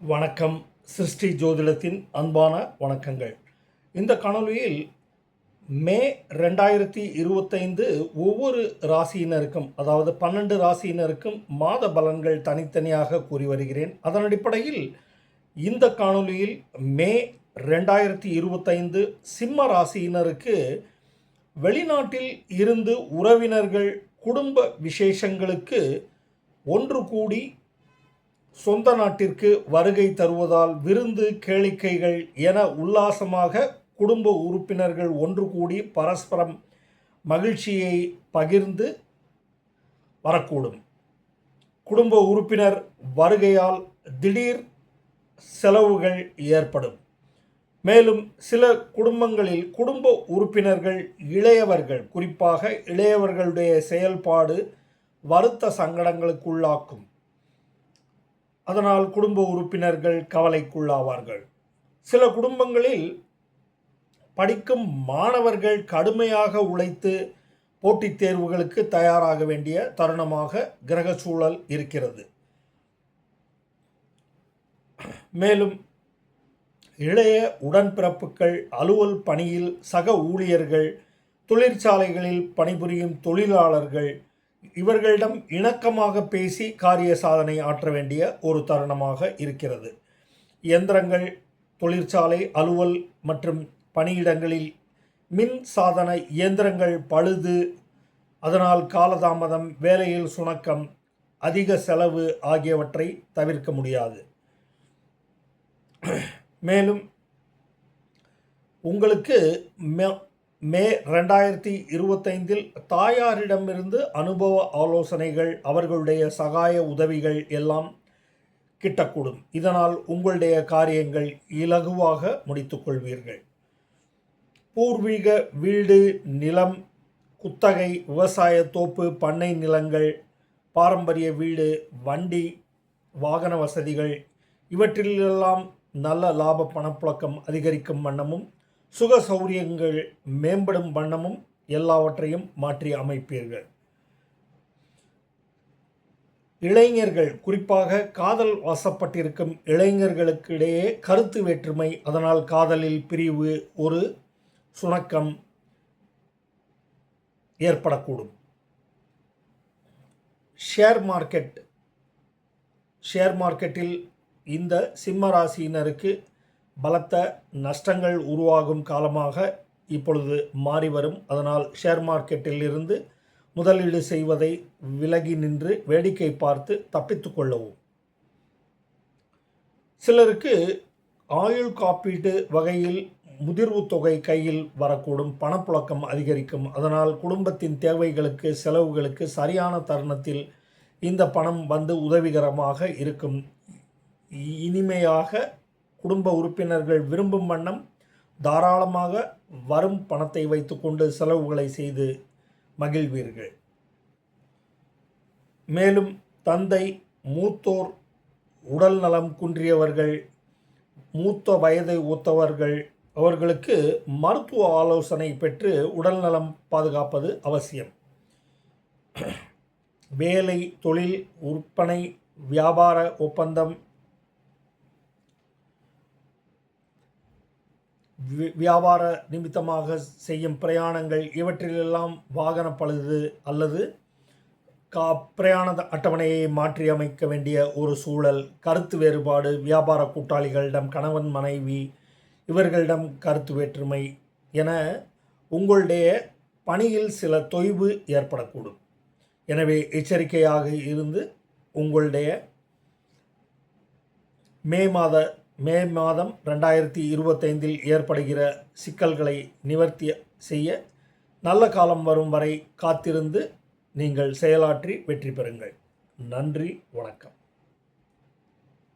வணக்கம். சிருஷ்டி ஜோதிடத்தின் அன்பான வணக்கங்கள். இந்த காணொலியில் மே ரெண்டாயிரத்தி இருபத்தைந்து ஒவ்வொரு ராசியினருக்கும் அதாவது பன்னெண்டு ராசியினருக்கும் மாத பலன்கள் தனித்தனியாக கூறி வருகிறேன். அதன் அடிப்படையில் இந்த காணொலியில் மே ரெண்டாயிரத்தி இருபத்தைந்து சிம்ம ராசியினருக்கு வெளிநாட்டில் இருந்து உறவினர்கள் குடும்ப விசேஷங்களுக்கு ஒன்று கூடி சொந்த நாட்டிற்கு வருகை தருவதால் விருந்து கேளிக்கைகள் என உல்லாசமாக குடும்ப உறுப்பினர்கள் ஒன்று கூடி பரஸ்பரம் மகிழ்ச்சியை பகிர்ந்து வரக்கூடும். குடும்ப உறுப்பினர் வருகையால் திடீர் செலவுகள் ஏற்படும். மேலும் சில குடும்பங்களில் குடும்ப உறுப்பினர்கள் இளையவர்கள் குறிப்பாக இளையவர்களுடைய செயல்பாடு வருத்த சங்கடங்களுக்குள்ளாக்கும். அதனால் குடும்ப உறுப்பினர்கள் கவலைக்குள்ளாவார்கள். சில குடும்பங்களில் படிக்கும் மாணவர்கள் கடுமையாக உழைத்து போட்டித் தேர்வுகளுக்கு தயாராக வேண்டிய தருணமாக கிரக சூழல் இருக்கிறது. மேலும் இளைய உடன்பிறப்புகள் அலுவல் பணியில் சக ஊழியர்கள் தொழிற்சாலைகளில் பணிபுரியும் தொழிலாளர்கள் இவர்களிடம் இணக்கமாக பேசி காரிய சாதனை ஆற்ற வேண்டிய ஒரு தருணமாக இருக்கிறது. இயந்திரங்கள் தொழிற்சாலை அலுவல் மற்றும் பணியிடங்களில் மின் சாதன இயந்திரங்கள் பழுது அதனால் காலதாமதம் வேலையில் சுணக்கம் அதிக செலவு ஆகியவற்றை தவிர்க்க முடியாது. மேலும் உங்களுக்கு மே ரெண்டாயிரத்தி இருபத்தைந்தில் தாயாரிடமிருந்து அனுபவ ஆலோசனைகள் அவர்களுடைய சகாய உதவிகள் எல்லாம் கிட்டக்கூடும். இதனால் உங்களுடைய காரியங்கள் இலகுவாக முடித்துக்கொள்வீர்கள் பூர்வீக வீடு நிலம் குத்தகை விவசாய தோப்பு பண்ணை நிலங்கள் பாரம்பரிய வீடு வண்டி வாகன வசதிகள் இவற்றிலெல்லாம் நல்ல லாப பணப்புழக்கம் அதிகரிக்கும் வண்ணமும் சுக சௌரியங்கள் மேம்படும் வண்ணமும் எல்லாவற்றையும் மாற்றி அமைப்பீர்கள். இளைஞர்கள் குறிப்பாக காதல் வசப்பட்டிருக்கும் இளைஞர்களுக்கு இடையே கருத்து வேற்றுமை அதனால் காதலில் பிரிவு ஒரு சுணக்கம் ஏற்படக்கூடும். ஷேர் மார்க்கெட் ஷேர் மார்க்கெட்டில் இந்த சிம்ம ராசியினருக்கு பலத்த நஷ்டங்கள் உருவாகும் காலமாக இப்பொழுது மாறி வரும். அதனால் ஷேர் மார்க்கெட்டில் இருந்து முதலீடு செய்வதை விலகி நின்று வேடிக்கை பார்த்து தப்பித்து கொள்ளவும். சிலருக்கு ஆயுள் காப்பீட்டு வகையில் முதிர்வு தொகை கையில் வரக்கூடும் பணப்புழக்கம் அதிகரிக்கும். அதனால் குடும்பத்தின் தேவைகளுக்கு செலவுகளுக்கு சரியான தருணத்தில் இந்த பணம் வந்து உதவிகரமாக இருக்கும். இனிமையாக குடும்ப உறுப்பினர்கள் விரும்பும் வண்ணம் தாராளமாக வரும் பணத்தை வைத்துக்கொண்டு செலவுகளை செய்து மகிழ்வீர்கள். மேலும் தந்தை மூத்தோர் உடல் நலம் குன்றியவர்கள் மூத்த வயதை ஒத்தவர்கள் அவர்களுக்கு மருத்துவ ஆலோசனை பெற்று உடல் நலம் பாதுகாப்பது அவசியம். வேலை தொழில் விற்பனை வியாபார ஒப்பந்தம் வியாபார நிமித்தமாக செய்யும் பிரயாணங்கள் இவற்றிலெல்லாம் வாகன பழுது அல்லது கா பிரயாண அட்டவணையை மாற்றி அமைக்க வேண்டிய ஒரு சூழல் கருத்து வேறுபாடு வியாபார கூட்டாளிகளிடம் கணவன் மனைவி இவர்களிடம் கருத்து வேற்றுமை என உங்களுடைய பணியில் சில தொய்வு ஏற்படக்கூடும். எனவே எச்சரிக்கையாக இருந்து உங்களுடைய மே மாத மே மாதம் ரெண்டாயிரத்தி இருபத்தைந்தில் ஏற்படுகிற சிக்கல்களை நிவர்த்தி செய்ய நல்ல காலம் வரும் வரை காத்திருந்து நீங்கள் செயலாற்றி வெற்றி பெறுங்கள். நன்றி வணக்கம்.